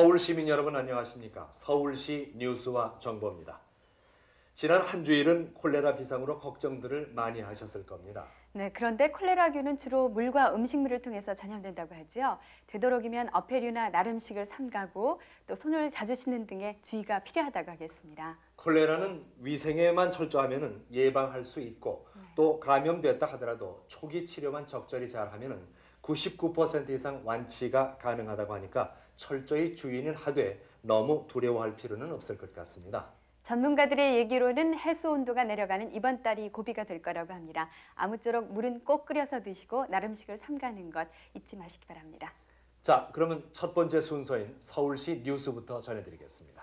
서울 시민 여러분 안녕하십니까? 서울시 뉴스와 정보입니다. 지난 한 주일은 콜레라 비상으로 걱정들을 많이 하셨을 겁니다. 네, 그런데 콜레라균은 주로 물과 음식물을 통해서 전염된다고 하지요. 되도록이면 어패류나 나름식을 삼가고 또 손을 자주 씻는 등의 주의가 필요하다고 하겠습니다. 콜레라는 위생에만 철저하면 예방할 수 있고 또 감염됐다 하더라도 초기 치료만 적절히 잘하면 99% 이상 완치가 가능하다고 하니까 철저히 주의는 하되 너무 두려워할 필요는 없을 것 같습니다. 전문가들의 얘기로는 해수 온도가 내려가는 이번 달이 고비가 될 거라고 합니다. 아무쪼록 물은 꼭 끓여서 드시고 나름식을 삼가는 것 잊지 마시기 바랍니다. 자, 그러면 첫 번째 순서인 서울시 뉴스부터 전해드리겠습니다.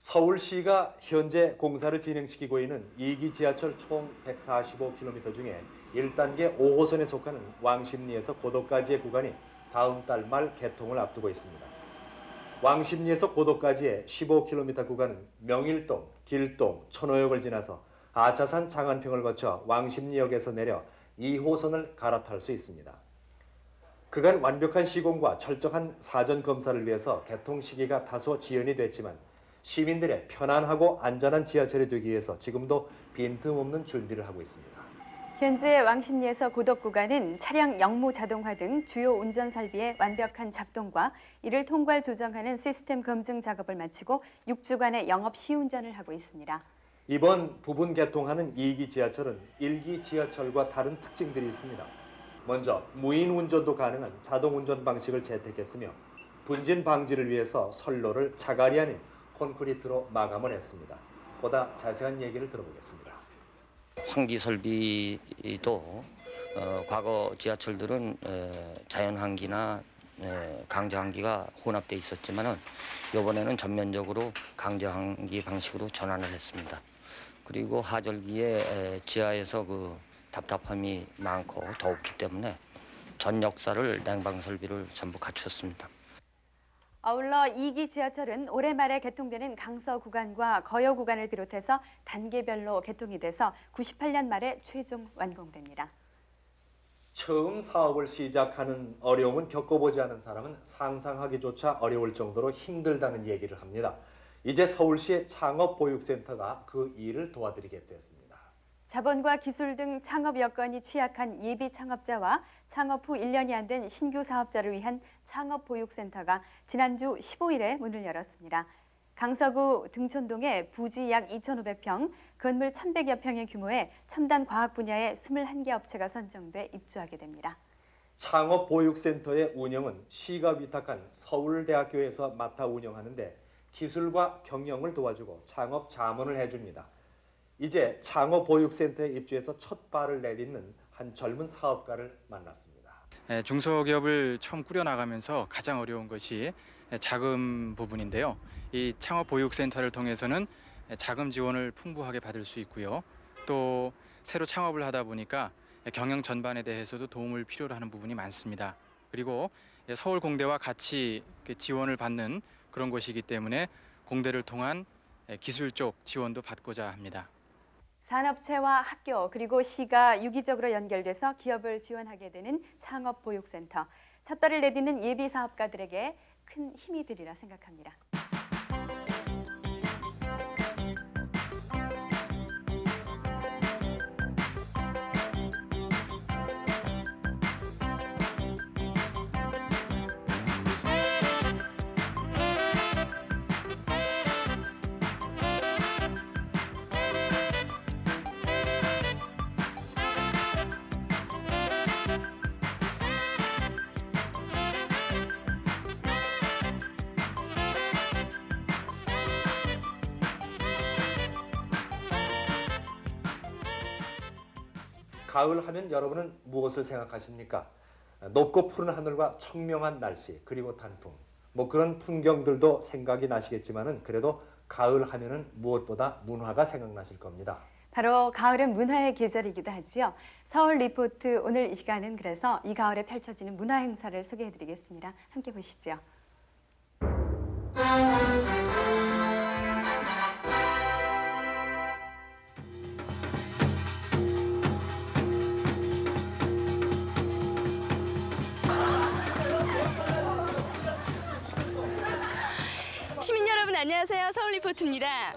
서울시가 현재 공사를 진행시키고 있는 2기 지하철 총 145km 중에 1단계 5호선에 속하는 왕십리에서 고도까지의 구간이 다음 달 말 개통을 앞두고 있습니다. 왕십리에서 고도까지의 15km 구간은 명일동, 길동, 천호역을 지나서 아차산 장안평을 거쳐 왕십리역에서 내려 2호선을 갈아탈 수 있습니다. 그간 완벽한 시공과 철저한 사전 검사를 위해서 개통 시기가 다소 지연이 됐지만 시민들의 편안하고 안전한 지하철이 되기 위해서 지금도 빈틈없는 준비를 하고 있습니다. 현재 왕십리에서 고덕 구간은 차량 영무 자동화 등 주요 운전 설비의 완벽한 작동과 이를 통괄 조정하는 시스템 검증 작업을 마치고 6주간의 영업 시운전을 하고 있습니다. 이번 부분 개통하는 2기 지하철은 1기 지하철과 다른 특징들이 있습니다. 먼저 무인 운전도 가능한 자동 운전 방식을 채택했으며 분진 방지를 위해서 선로를 자갈이 아닌 콘크리트로 마감을 했습니다. 보다 자세한 얘기를 들어보겠습니다. 환기 설비도 어, 과거 지하철들은 에, 자연 환기나 에, 강제 환기가 혼합돼 있었지만은 이번에는 전면적으로 강제 환기 방식으로 전환을 했습니다. 그리고 하절기에 에, 지하에서 그 답답함이 많고 더웠기 때문에 전 역사를 냉방 설비를 전부 갖추었습니다. 아울러 2기 지하철은 올해 말에 개통되는 강서 구간과 거여 구간을 비롯해서 단계별로 개통이 돼서 98년 말에 최종 완공됩니다. 처음 사업을 시작하는 어려움은 겪어보지 않은 사람은 상상하기조차 어려울 정도로 힘들다는 얘기를 합니다. 이제 서울시의 창업보육센터가 그 일을 도와드리겠습니다. 자본과 기술 등 창업 여건이 취약한 예비 창업자와 창업 후 1년이 안 된 신규 사업자를 위한 창업 보육센터가 지난주 15일에 문을 열었습니다. 강서구 등촌동에 부지 약 2,500평, 건물 1,100여 평의 규모의 첨단 과학 분야의 21개 업체가 선정돼 입주하게 됩니다. 창업 보육센터의 운영은 시가 위탁한 서울대학교에서 맡아 운영하는데 기술과 경영을 도와주고 창업 자문을 해줍니다. 이제 창업 보육센터에 입주해서 첫 발을 내딛는 한 젊은 사업가를 만났습니다. 예, 중소기업을 처음 꾸려나가면서 가장 어려운 것이 예, 자금 부분인데요. 이 창업 보육센터를 통해서는 예, 자금 지원을 풍부하게 받을 수 있고요. 또 새로 창업을 하다 보니까 예, 경영 전반에 대해서도 도움을 필요로 하는 부분이 많습니다. 그리고 예, 서울 공대와 같이 그 지원을 받는 그런 곳이기 때문에 공대를 통한 예, 기술 쪽 지원도 받고자 합니다. 산업체와 학교 그리고 시가 유기적으로 연결돼서 기업을 지원하게 되는 창업보육센터. 첫 발을 내딛는 예비 사업가들에게 큰 힘이 되리라 생각합니다. 가을 하면 여러분은 무엇을 생각하십니까? 높고 푸른 하늘과 청명한 날씨 그리고 단풍 뭐 그런 풍경들도 생각이 나시겠지만은 그래도 가을 하면은 무엇보다 문화가 생각나실 겁니다. 바로 가을은 문화의 계절이기도 하지요. 서울 리포트 오늘 이 시간은 그래서 이 가을에 펼쳐지는 문화 행사를 소개해 드리겠습니다. 함께 보시죠. 안녕하세요. 서울 리포트입니다.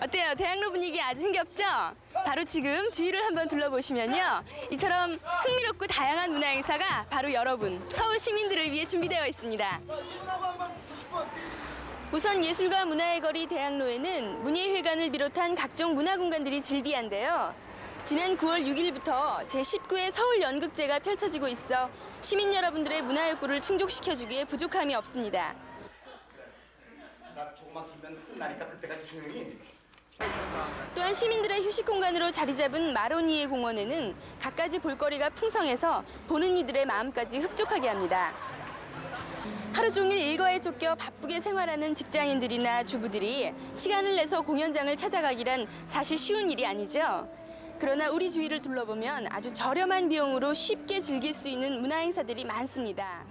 어때요? 대학로 분위기 아주 흥겹죠? 바로 지금 주위를 한번 둘러보시면요. 이처럼 흥미롭고 다양한 문화 행사가 바로 여러분, 서울 시민들을 위해 준비되어 있습니다. 우선 예술과 문화의 거리 대학로에는 문예회관을 비롯한 각종 문화 공간들이 즐비한데요. 지난 9월 6일부터 제19회 서울 연극제가 펼쳐지고 있어 시민 여러분들의 문화 욕구를 충족시켜주기에 부족함이 없습니다. 나 조금만 기면 끝나니까 그때까지 조용히 또한 시민들의 휴식 공간으로 자리 잡은 마로니에 공원에는 갖가지 볼거리가 풍성해서 보는 이들의 마음까지 흡족하게 합니다. 하루 종일 일과에 쫓겨 바쁘게 생활하는 직장인들이나 주부들이 시간을 내서 공연장을 찾아가기란 사실 쉬운 일이 아니죠. 그러나 우리 주위를 둘러보면 아주 저렴한 비용으로 쉽게 즐길 수 있는 문화 행사들이 많습니다.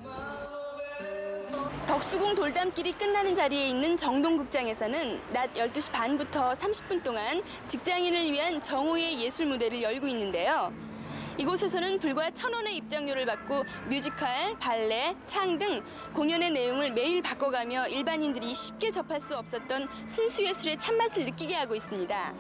덕수궁 돌담길이 끝나는 자리에 있는 정동극장에서는 낮 12시 반부터 30분 동안 직장인을 위한 정오의 예술 무대를 열고 있는데요. 이곳에서는 불과 천 원의 입장료를 받고 뮤지컬, 발레, 창 등 공연의 내용을 매일 바꿔가며 일반인들이 쉽게 접할 수 없었던 순수 예술의 참맛을 느끼게 하고 있습니다.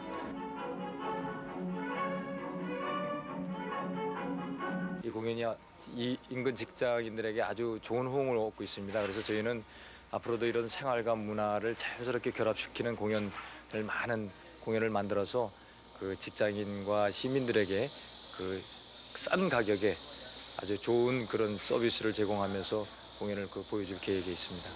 이 공연이 이 인근 직장인들에게 아주 좋은 호응을 얻고 있습니다. 그래서 저희는 앞으로도 이런 생활과 문화를 자연스럽게 결합시키는 공연을 많은 공연을 만들어서 그 직장인과 시민들에게 그 싼 가격에 아주 좋은 그런 서비스를 제공하면서 공연을 그 보여줄 계획에 있습니다.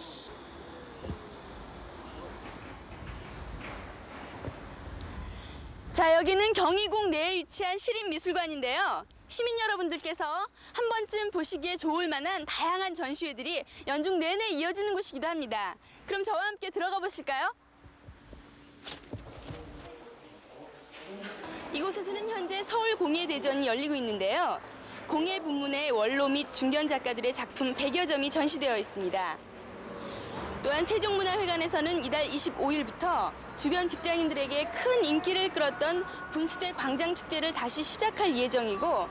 자, 여기는 경희궁 내에 위치한 시립미술관인데요. 시민 여러분들께서 한 번쯤 보시기에 좋을 만한 다양한 전시회들이 연중 내내 이어지는 곳이기도 합니다. 그럼 저와 함께 들어가 보실까요? 이곳에서는 현재 서울 공예대전이 열리고 있는데요. 공예 부문의 원로 및 중견 작가들의 작품 100여 점이 전시되어 있습니다. 또한 세종문화회관에서는 이달 25일부터 주변 직장인들에게 큰 인기를 끌었던 분수대 광장축제를 다시 시작할 예정이고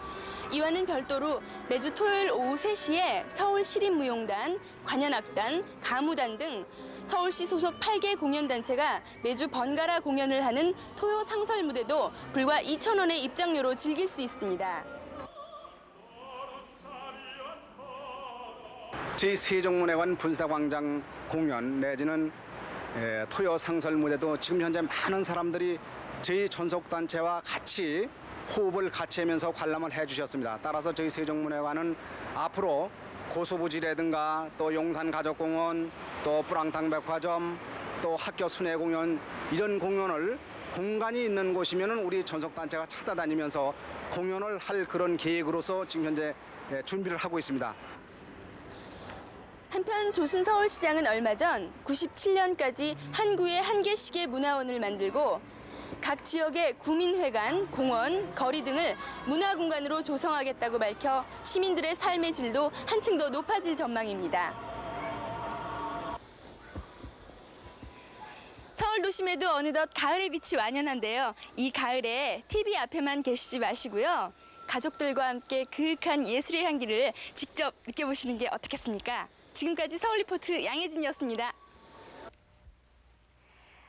이와는 별도로 매주 토요일 오후 3시에 서울 시립무용단, 관현악단, 가무단 등 서울시 소속 8개 공연단체가 매주 번갈아 공연을 하는 토요 상설 무대도 불과 2,000원의 입장료로 즐길 수 있습니다. 제4종문회관 분사광장 공연 내지는 에, 토요 상설 무대도 지금 현재 많은 사람들이 저희 전속 단체와 같이 호흡을 같이 하면서 관람을 해주셨습니다. 따라서 저희 세종문회관은 앞으로 고수부지라든가 또 용산가족공원 또 뿌랑탕 백화점 또 학교 순회 공연 이런 공연을 공간이 있는 곳이면 우리 전속 단체가 찾아다니면서 공연을 할 그런 계획으로서 지금 현재 예, 준비를 하고 있습니다. 한편 조순 서울시장은 얼마 전 97년까지 한 구에 한 개씩의 문화원을 만들고 각 지역의 구민회관, 공원, 거리 등을 문화공간으로 조성하겠다고 밝혀 시민들의 삶의 질도 한층 더 높아질 전망입니다. 도심에도 어느덧 가을의 빛이 완연한데요. 이 가을에 TV 앞에만 계시지 마시고요. 가족들과 함께 그윽한 예술의 향기를 직접 느껴보시는 게 어떻겠습니까? 지금까지 서울 리포트 양혜진이었습니다.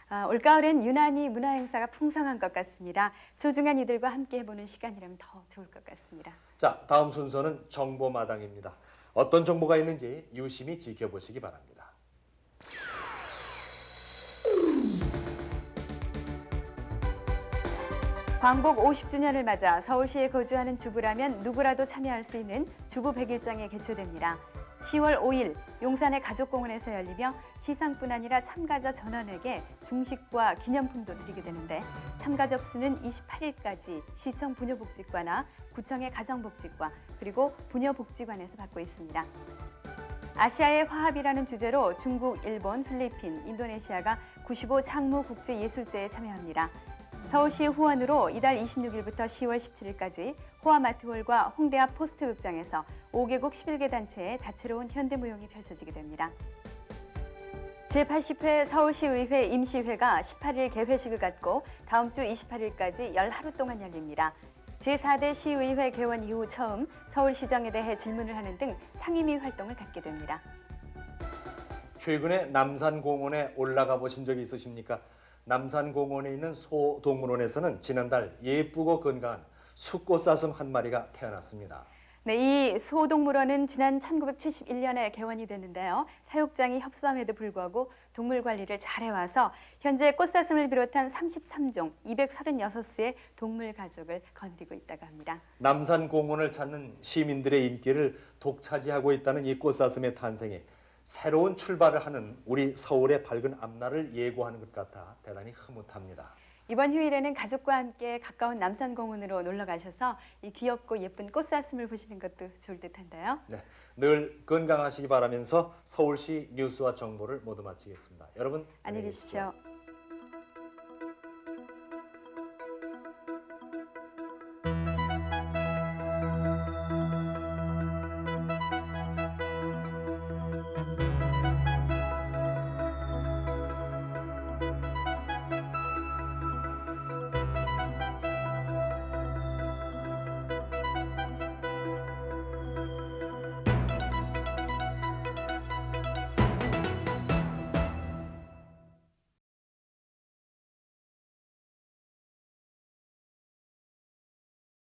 아, 올가을엔 유난히 문화 행사가 풍성한 것 같습니다. 소중한 이들과 함께 해보는 시간이라면 더 좋을 것 같습니다. 자, 다음 순서는 정보 마당입니다. 어떤 정보가 있는지 유심히 지켜보시기 바랍니다. 광복 50주년을 맞아 서울시에 거주하는 주부라면 누구라도 참여할 수 있는 주부 100일장이 개최됩니다. 10월 5일 용산의 가족공원에서 열리며 시상뿐 아니라 참가자 전원에게 중식과 기념품도 드리게 되는데 참가 접수는 28일까지 시청 부녀복지과나 구청의 가정복지과 그리고 부녀복지관에서 받고 있습니다. 아시아의 화합이라는 주제로 중국, 일본, 필리핀, 인도네시아가 95 창무 국제 예술제에 참여합니다. 서울시 후원으로 이달 26일부터 10월 17일까지 호아마트홀과 홍대 앞 포스트 극장에서 5개국 11개 단체의 다채로운 현대무용이 펼쳐지게 됩니다. 제80회 서울시의회 임시회가 18일 개회식을 갖고 다음 주 28일까지 열 하루 동안 열립니다. 제4대 시의회 개원 이후 처음 서울시정에 대해 질문을 하는 등 상임위 활동을 갖게 됩니다. 최근에 남산공원에 올라가 보신 적이 있으십니까? 남산공원에 있는 소동물원에서는 지난달 예쁘고 건강한 숫꽃사슴 한 마리가 태어났습니다. 네, 이 소동물원은 지난 1971년에 개원이 됐는데요. 사육장이 협소함에도 불구하고 동물 관리를 잘해와서 현재 꽃사슴을 비롯한 33종 236수의 동물 가족을 거느리고 있다고 합니다. 남산공원을 찾는 시민들의 인기를 독차지하고 있다는 이 꽃사슴의 탄생이 새로운 출발을 하는 우리 서울의 밝은 앞날을 예고하는 것 같아 대단히 흐뭇합니다. 이번 휴일에는 가족과 함께 가까운 남산공원으로 놀러 가셔서 이 귀엽고 예쁜 꽃사슴을 보시는 것도 좋을 듯한데요. 늘 건강하시기 바라면서 서울시 뉴스와 정보를 모두 마치겠습니다. 여러분 안녕히 계십시오.